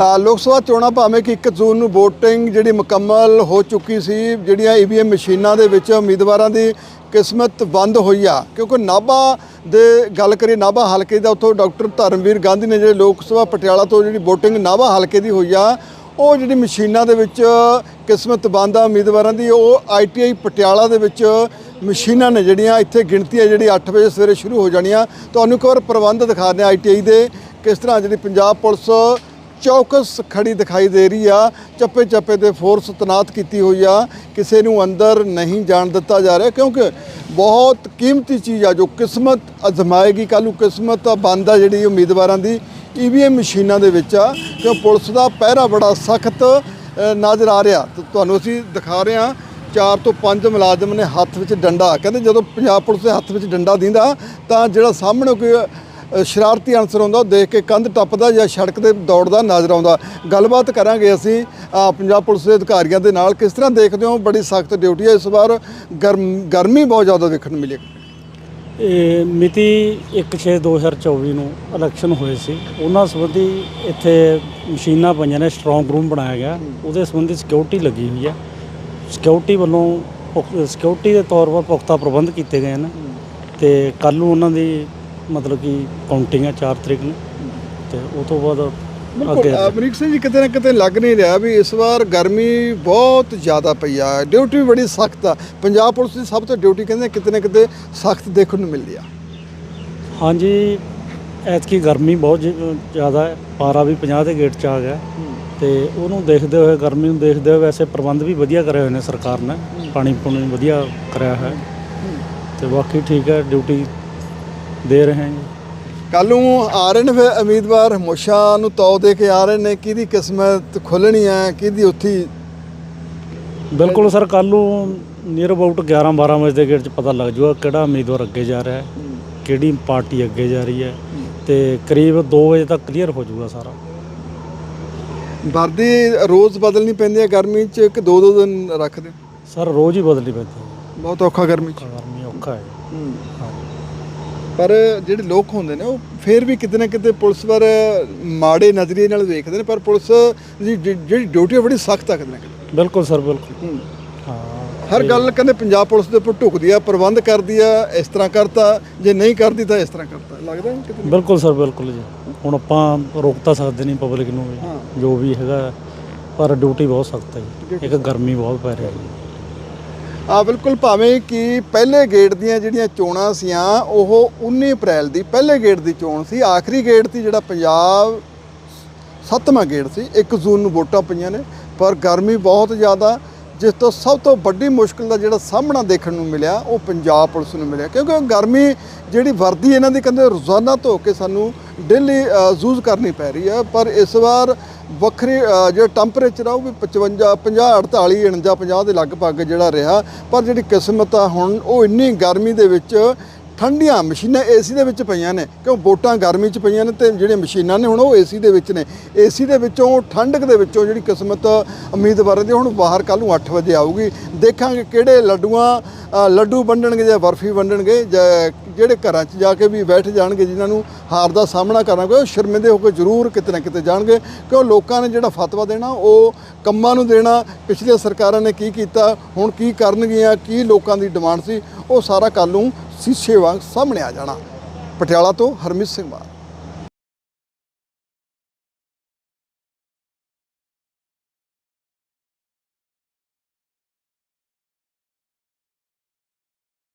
ਲੋਕ ਸਭਾ ਚੋਣਾਂ ਭਾਵੇਂ ਕਿ 1 ਜੂਨ ਨੂੰ VOTING ਜਿਹੜੀ ਮੁਕੰਮਲ ਹੋ ਚੁੱਕੀ ਸੀ, ਜਿਹੜੀਆਂ ਈਵੀਐਮ ਮਸ਼ੀਨਾਂ ਦੇ ਵਿੱਚ ਉਮੀਦਵਾਰਾਂ ਦੀ ਕਿਸਮਤ ਬੰਦ ਹੋਈ ਆ। ਕਿਉਂਕਿ ਨਾਭਾ ਦੇ ਗੱਲ ਕਰੀਏ, ਨਾਭਾ ਹਲਕੇ ਦਾ ਉੱਥੋਂ ਡਾਕਟਰ ਧਰਮਵੀਰ ਗਾਂਧੀ ਨੇ ਜਿਹੜੇ ਲੋਕ ਸਭਾ ਪਟਿਆਲਾ ਤੋਂ ਜਿਹੜੀ VOTING ਨਾਭਾ ਹਲਕੇ ਦੀ ਹੋਈ ਆ, ਉਹ ਜਿਹੜੀ ਮਸ਼ੀਨਾਂ ਦੇ ਵਿੱਚ ਕਿਸਮਤ ਬੰਦ ਆ ਉਮੀਦਵਾਰਾਂ ਦੀ, ਉਹ ਆਈਟੀਆਈ ਪਟਿਆਲਾ ਦੇ ਵਿੱਚ ਮਸ਼ੀਨਾਂ ਨੇ ਜਿਹੜੀਆਂ ਇੱਥੇ ਗਿਣਤੀ ਹੈ ਜਿਹੜੀ 8 ਵਜੇ ਸਵੇਰੇ ਸ਼ੁਰੂ ਹੋ ਜਾਣੀਆਂ। ਤੁਹਾਨੂੰ ਇੱਕ ਵਾਰ ਪ੍ਰਬੰਧ ਦਿਖਾ ਦਿਖਾਉਂਦੇ ਆਈਟੀਆਈ ਦੇ ਕਿਸ ਤਰ੍ਹਾਂ ਜਿਹੜੀ ਪੰਜਾਬ ਪੁਲਿਸ ਚੌਕਸ ਖੜੀ ਦਿਖਾਈ ਦੇ ਰਹੀ ਆ। ਚੱਪੇ ਚੱਪੇ ਤੇ ਫੋਰਸ ਤਨਾਤ ਕੀਤੀ ਹੋਈ ਆ। ਕਿਸੇ ਨੂੰ ਅੰਦਰ ਨਹੀਂ ਜਾਣ ਦਿੱਤਾ ਜਾ ਰਿਹਾ, ਕਿਉਂਕਿ ਬਹੁਤ ਕੀਮਤੀ ਚੀਜ਼ ਆ ਜੋ ਕਿਸਮਤ ਅਜ਼ਮਾਏਗੀ। ਕੱਲ੍ਹ ਨੂੰ ਕਿਸਮਤ ਬੰਦ ਆ ਜਿਹੜੀ ਉਮੀਦਵਾਰਾਂ ਦੀ। ਈਵੀਐਮ ਮਸ਼ੀਨਾਂ ਦੇ ਵਿੱਚ ਆ, ਕਿਉਂ ਪੁਲਿਸ ਦਾ ਪਹਿਰਾ ਬੜਾ ਸਖਤ ਨਜ਼ਰ ਆ ਰਿਹਾ। ਤੁਹਾਨੂੰ ਅਸੀਂ ਦਿਖਾ ਰਹੇ ਹਾਂ, ਚਾਰ ਤੋਂ ਪੰਜ ਮੁਲਾਜ਼ਮ ਨੇ ਹੱਥ ਵਿੱਚ ਡੰਡਾ। ਕਹਿੰਦੇ ਜਦੋਂ ਪੰਜਾਬ ਪੁਲਿਸ ਦੇ ਹੱਥ ਵਿੱਚ ਡੰਡਾ ਦਿੰਦਾ, ਤਾਂ ਜਿਹੜਾ ਸਾਹਮਣੇ ਕੋਈ ਸ਼ਰਾਰਤੀ ਅਨਸਰ ਹੁੰਦਾ ਦੇਖ ਕੇ ਕੰਧ ਟੱਪਦਾ ਜਾਂ ਸੜਕ ਤੇ ਦੌੜਦਾ ਨਜ਼ਰ ਆਉਂਦਾ। ਗੱਲਬਾਤ ਕਰਾਂਗੇ ਅਸੀਂ ਪੰਜਾਬ ਪੁਲਿਸ ਦੇ ਅਧਿਕਾਰੀਆਂ ਦੇ ਨਾਲ। ਕਿਸ ਤਰ੍ਹਾਂ ਦੇਖਦੇ ਹੋ? ਬੜੀ ਸਖਤ ਡਿਊਟੀ ਹੈ। ਇਸ ਵਾਰ ਗਰਮ, ਗਰਮੀ ਬਹੁਤ ਜ਼ਿਆਦਾ ਦੇਖਣ ਨੂੰ ਮਿਲੀ। ਇਹ ਮਿਤੀ 1/6/2024 ਨੂੰ ਇਲੈਕਸ਼ਨ ਹੋਏ ਸੀ। ਉਹਨਾਂ ਸੰਬੰਧੀ ਇੱਥੇ ਮਸ਼ੀਨਾਂ ਪਈਆਂ ਨੇ ਸਟਰੋਂਗ ਰੂਮ ਬਣਾਇਆ ਗਿਆ। ਉਹਦੇ ਸੰਬੰਧੀ ਸਿਕਿਉਰਿਟੀ ਲੱਗੀ ਹੋਈ ਹੈ। ਸਿਕਿਉਰਿਟੀ ਵੱਲੋਂ ਸਿਕਿਉਰਿਟੀ ਦੇ ਤੌਰ 'ਤੇ ਪੁਖਤਾ ਪ੍ਰਬੰਧ ਕੀਤੇ ਗਏ ਨੇ। ਤੇ ਕੱਲ ਨੂੰ ਉਹਨਾਂ ਦੀ ਮਤਲਬ ਕਿ ਕਾਊਂਟਿੰਗ ਹੈ 4 ਤਰੀਕ ਨੂੰ ਤੇ ਉਹ ਤੋਂ ਬਾਅਦ ਅੱਗੇ ਅਮਰੀਕ ਸਿੰਘ ਜੀ ਕਿਤੇ ਨਾ ਕਿਤੇ ਲੱਗ ਨਹੀਂ ਰਿਹਾ ਵੀ ਇਸ ਵਾਰ ਗਰਮੀ ਬਹੁਤ ਜ਼ਿਆਦਾ ਪਈ ਆ ਡਿਊਟੀ ਵੀ ਬੜੀ ਸਖਤ ਆ। ਪੰਜਾਬ ਪੁਲਿਸ ਦੀ ਸਭ ਤੋਂ ਡਿਊਟੀ ਕਹਿੰਦੇ ਕਿਤੇ ਨਾ ਕਿਤੇ ਸਖਤ ਦੇਖਣ ਨੂੰ ਮਿਲਦੀ ਆ। ਹਾਂਜੀ ਐਤਕੀ ਗਰਮੀ ਬਹੁਤ ਜ- ਜ਼ਿਆਦਾ ਹੈ ਪਾਰਾ ਵੀ 50 ਦੇ ਗੇਟ 'ਚ ਆ ਗਿਆ। ਤੇ ਉਹਨੂੰ ਦੇਖਦੇ ਹੋਏ ਗਰਮੀ ਨੂੰ ਦੇਖਦੇ ਹੋਏ ਵੈਸੇ ਪ੍ਰਬੰਧ ਵੀ ਵਧੀਆ ਕਰੇ ਹੋਏ ਨੇ ਸਰਕਾਰ ਨੇ ਪਾਣੀ ਪੂਣੀ ਵਧੀਆ ਕਰਿਆ ਹੈ। ਤੇ ਬਾਕੀ ਠੀਕ ਹੈ ਡਿਊਟੀ ਦੇ ਰਹੇ ਹਾਂ ਜੀ। ਕੱਲ ਨੂੰ ਆ ਰਹੇ ਨੇ ਫਿਰ ਉਮੀਦਵਾਰ। ਹਮੋਸ਼ਾ ਨੂੰ ਤੌ ਦੇ ਕੇ ਆ ਰਹੇ ਨੇ ਕਿਹਦੀ ਕਿਸਮਤ ਖੁੱਲਣੀ ਹੈ ਕਿਹਦੀ ਉੱਥੀ? ਬਿਲਕੁਲ ਸਰ ਕੱਲ ਨੂੰ ਨੀਅਰ ਅਬਾਊਟ 11 12 ਵਜੇ ਦੇ ਗੇਟ 'ਚ ਪਤਾ ਲੱਗ ਜਾਊਗਾ ਕਿਹੜਾ ਉਮੀਦਵਾਰ ਅੱਗੇ ਜਾ ਰਿਹਾ ਹੈ ਕਿਹੜੀ ਪਾਰਟੀ ਅੱਗੇ ਜਾ ਰਹੀ ਹੈ ਤੇ ਕਰੀਬ 2 ਵਜੇ ਤੱਕ ਕਲੀਅਰ ਹੋ ਜਾਊਗਾ ਸਾਰਾ। ਵਰਦੀ ਰੋਜ਼ ਬਦਲਣੀ ਪੈਂਦੀ ਹੈ ਗਰਮੀ 'ਚ ਕਿ ਦੋ ਦੋ ਦਿਨ ਰੱਖਦੇ? ਸਰ ਰੋਜ਼ ਹੀ ਬਦਲੀ ਪੈਂਦੀ ਹੈ। ਬਹੁਤ ਔਖਾ ਗਰਮੀ 'ਚ। ਗਰਮੀ ਔਖਾ ਹੈ। ਪਰ ਜਿਹੜੇ ਲੋਕ ਹੁੰਦੇ ਨੇ ਉਹ ਫਿਰ ਵੀ ਕਿਤੇ ਨਾ ਕਿਤੇ ਪੁਲਿਸ ਪਰ ਮਾੜੇ ਨਜ਼ਰੀਏ ਨਾਲ ਵੇਖਦੇ ਨੇ ਪਰ ਪੁਲਿਸ ਦੀ ਜਿਹੜੀ ਡਿਊਟੀ ਹੈ ਬੜੀ ਸਖਤ ਆ ਕਿਤੇ ਨਾ ਕਿਤੇ। ਬਿਲਕੁਲ ਸਰ ਬਿਲਕੁਲ। ਹਾਂ। ਹਰ ਗੱਲ ਕਹਿੰਦੇ ਪੰਜਾਬ ਪੁਲਿਸ ਦੇ ਉੱਪਰ ਢੁਕਦੀ ਆ ਪ੍ਰਬੰਧ ਕਰਦੀ ਆ ਇਸ ਤਰ੍ਹਾਂ ਕਰਤਾ ਜੇ ਨਹੀਂ ਕਰਦੀ ਤਾਂ ਇਸ ਤਰ੍ਹਾਂ ਕਰਤਾ। ਲੱਗਦਾ ਕਿਤੇ ਬਿਲਕੁਲ ਸਰ ਬਿਲਕੁਲ ਜੀ। ਹੁਣ ਆਪਾਂ ਰੋਕ ਤਾਂ ਸਕਦੇ ਨਹੀਂ ਪਬਲਿਕ ਨੂੰ ਜੋ ਵੀ ਹੈਗਾ ਪਰ ਡਿਊਟੀ ਬਹੁਤ ਸਖਤ ਹੈ ਜੀ। ਇੱਕ ਗਰਮੀ ਬਹੁਤ ਪੈ ਰਹੀ ਹੈ ਆ ਬਿਲਕੁਲ ਭਾਵੇਂ ਕਿ ਪਹਿਲੇ ਗੇੜ ਦੀਆਂ ਜਿਹੜੀਆਂ ਚੋਣਾਂ ਸੀਆਂ, ਉਹ 19 ਅਪ੍ਰੈਲ ਦੀ ਪਹਿਲੇ ਗੇੜ ਦੀ ਚੋਣ ਸੀ। ਆਖਰੀ ਗੇੜ ਦੀ ਜਿਹੜਾ ਪੰਜਾਬ, ਸੱਤਵਾਂ ਗੇੜ ਸੀ। 1 ਜੂਨ ਨੂੰ ਵੋਟਾਂ ਪਈਆਂ ਨੇ, ਪਰ ਗਰਮੀ ਬਹੁਤ ਜ਼ਿਆਦਾ, ਜਿਸ ਤੋਂ ਸਭ ਤੋਂ ਵੱਡੀ ਮੁਸ਼ਕਲ ਦਾ ਜਿਹੜਾ ਸਾਹਮਣਾ ਦੇਖਣ ਨੂੰ ਮਿਲਿਆ, ਉਹ ਪੰਜਾਬ ਪੁਲਿਸ ਨੂੰ ਮਿਲਿਆ। ਕਿਉਂਕਿ ਉਹ ਗਰਮੀ ਜਿਹੜੀ ਵਰਦੀ ਇਹਨਾਂ ਦੀ, ਕਹਿੰਦੇ ਰੋਜ਼ਾਨਾ ਧੋ ਕੇ ਸਾਨੂੰ ਡੇਲੀ ਯੂਜ਼ ਕਰਨੀ ਪੈ ਰਹੀ ਹੈ। ਪਰ ਇਸ ਵਾਰ ਵੱਖਰੇ ਅ, ਜਿਹੜਾ ਟੈਂਪਰੇਚਰ ਆ ਉਹ ਵੀ 55 50 48 49 50 ਦੇ ਲਗਭਗ ਜਿਹੜਾ ਰਿਹਾ। ਪਰ ਜਿਹੜੀ ਕਿਸਮਤ ਆ ਹੁਣ ਉਹ ਇੰਨੀ ਗਰਮੀ ਦੇ ਵਿੱਚ ਠੰਡੀਆਂ ਮਸ਼ੀਨਾਂ ਏਸੀ ਦੇ ਵਿੱਚ ਪਈਆਂ ਨੇ, ਕਿਉਂ ਵੋਟਾਂ ਗਰਮੀ 'ਚ ਪਈਆਂ ਨੇ ਤੇ ਜਿਹੜੀਆਂ ਮਸ਼ੀਨਾਂ ਨੇ ਹੁਣ ਉਹ ਏਸੀ ਦੇ ਵਿੱਚ ਨੇ। ਏਸੀ ਦੇ ਵਿੱਚੋਂ, ਠੰਡਕ ਦੇ ਵਿੱਚੋਂ ਜਿਹੜੀ ਕਿਸਮਤ ਉਮੀਦਵਾਰਾਂ ਦੀ, ਹੁਣ ਬਾਹਰ ਕੱਲ ਨੂੰ 8 ਵਜੇ ਆਊਗੀ। ਦੇਖਾਂਗੇ ਕਿਹੜੇ ਲੱਡੂਆਂ ਲੱਡੂ ਵੰਡਣਗੇ ਜਾਂ ਬਰਫੀ ਵੰਡਣਗੇ, ਜਾਂ ਜਿਹੜੇ ਘਰਾਂ 'ਚ ਜਾ ਕੇ ਵੀ ਬੈਠ ਜਾਣਗੇ, ਜਿਨ੍ਹਾਂ ਨੂੰ ਹਾਰ ਦਾ ਸਾਹਮਣਾ ਕਰਨਾ ਪਏ ਉਹ ਸ਼ਰਮਿੰਦੇ ਹੋ ਕੇ ਜ਼ਰੂਰ ਕਿਤੇ ਨਾ ਕਿਤੇ ਜਾਣਗੇ। ਕਿਉਂ ਲੋਕਾਂ ਨੇ ਜਿਹੜਾ ਫਤਵਾ ਦੇਣਾ, ਉਹ ਕੰਮਾਂ ਨੂੰ ਦੇਣਾ। ਪਿਛਲੀਆਂ ਸਰਕਾਰਾਂ ਨੇ ਕੀ ਕੀਤਾ, ਹੁਣ ਕੀ ਕਰਨਗੀਆਂ, ਕੀ ਲੋਕਾਂ ਦੀ ਡਿਮਾਂਡ ਸੀ, ਉਹ ਸਾਰਾ ਕੱਲ ਨੂੰ ਸ਼ੀਸ਼ੇ ਵਾਂਗ ਸਾਹਮਣੇ ਆ ਜਾਣਾ। ਪਟਿਆਲਾ ਤੋਂ ਹਰਮੀਤ ਸਿੰਘ ਮਾਨ